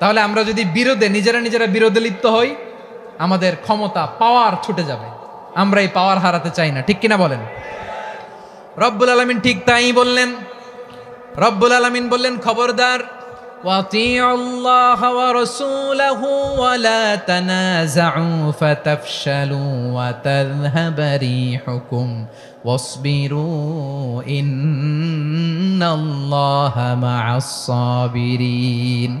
তাহলে আমরা যদি বিরোধে, নিজেরা নিজেরা বিরোধে লিপ্ত হই, আমাদের ক্ষমতা পাওয়ার ছুটে যাবে। আমরা এই পাওয়ার হারাতে চাই না, ঠিক কিনা বলেন? রব্বুল আলমিন ঠিক তাই বললেন। রব্বুল আলমিন বললেন, খবরদার ইন্নাল্লাহা মা'আস-সাবিরিন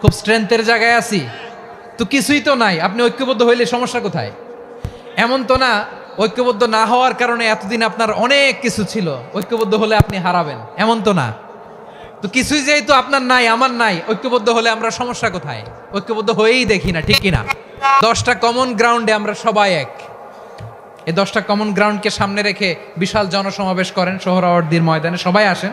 খুব স্ট্রেংথের জায়গায় আছি। তো কিছুই তো নাই। আপনি ঐক্যবদ্ধ হইলে সমস্যা কোথায়? এমন তো না, ঐক্যবদ্ধ না হওয়ার কারণে এতদিন আপনার অনেক কিছু ছিল। ঐক্যবদ্ধ হলে আপনি হারাবেন। এমন তো না। তো কিছুই যেহেতু আপনার নাই, আমার নাই, ঐক্যবদ্ধ হলে আমরা সমস্যা কোথায়? ঐক্যবদ্ধ হয়েই দেখি না, ঠিক কিনা? দশটা কমন গ্রাউন্ডে আমরা সবাই এক। এই দশটা কমন গ্রাউন্ডকে সামনে রেখে বিশাল জনসমাবেশ করেন সোহরাওয়ার্দির ময়দানে। সবাই আসেন।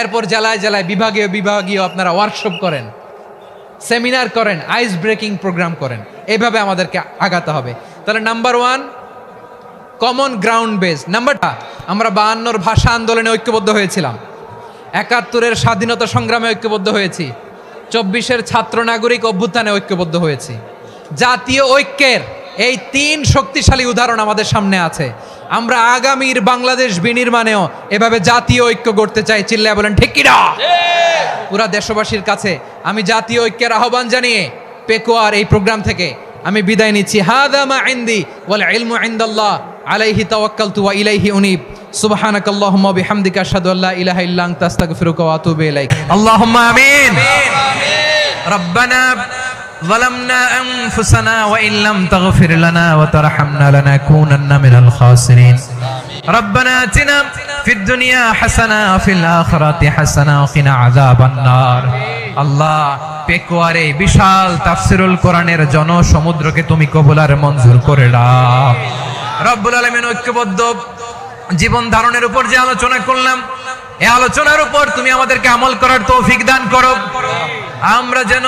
এরপর জেলায় জেলায় বিভাগীয় বিভাগীয় আপনারা ওয়ার্কশপ করেন সেমিনার করেন আইস ব্রেকিং প্রোগ্রাম করেন। এইভাবে আমাদেরকে আগাতে হবে। তাহলে number one common ground base নাম্বারটা আমরা বায়ান্নর ভাষা আন্দোলনে ঐক্যবদ্ধ হয়েছিলাম। একাত্তরের স্বাধীনতা সংগ্রামে ঐক্যবদ্ধ হয়েছি। চব্বিশের ছাত্র নাগরিক অভ্যুত্থানে ঐক্যবদ্ধ হয়েছি। জাতীয় ঐক্যের এই তিন শক্তিশালী উদাহরণ আমাদের সামনে আছে। আমরা আগামীর বাংলাদেশ বিনির্মাণেও এভাবে জাতীয় ঐক্য গড়তে চাই চিল্লায় বলেন ঠিক কিনা পুরা দেশবাসীর কাছে আমি জাতীয় ঐক্যের আহ্বান জানিয়ে পেকুয়ার এই প্রোগ্রাম থেকে আমি বিদায় নিচ্ছি হাদা মা ইনদি ওয়াল ইলমু ইনদাল্লাহ আলাইহি তাওয়াক্কালতু ওয়া ইলাইহি উনিব সুবহানাক আল্লাহুম্মা বিহামদিকা আশহাদু আল্লা ইলাহা ইল্লা আনতা আস্তাগফিরুকা ওয়া আতুবু ইলাইক আল্লাহুম্মা আমিন ربنا ظلمنا أنفسنا وإن لم تغفر لنا وترحمنا لنكونن من الخاسرين ربنا آتنا في الدنيا حسنة وفي الآخرة حسنة وقنا عذاب النار আল্লাহ পেকুয়ারে বিশাল তাফসিরুল কোরআনের জনসমুদ্রকে তুমি কবুলার মঞ্জুর করে দাও রব্বুল আলামিন ঐক্যবদ্ধ জীবন ধারণের উপর যে আলোচনা করলাম এই আলোচনার উপর তুমি আমাদেরকে আমল করার তৌফিক দান করো আমরা যেন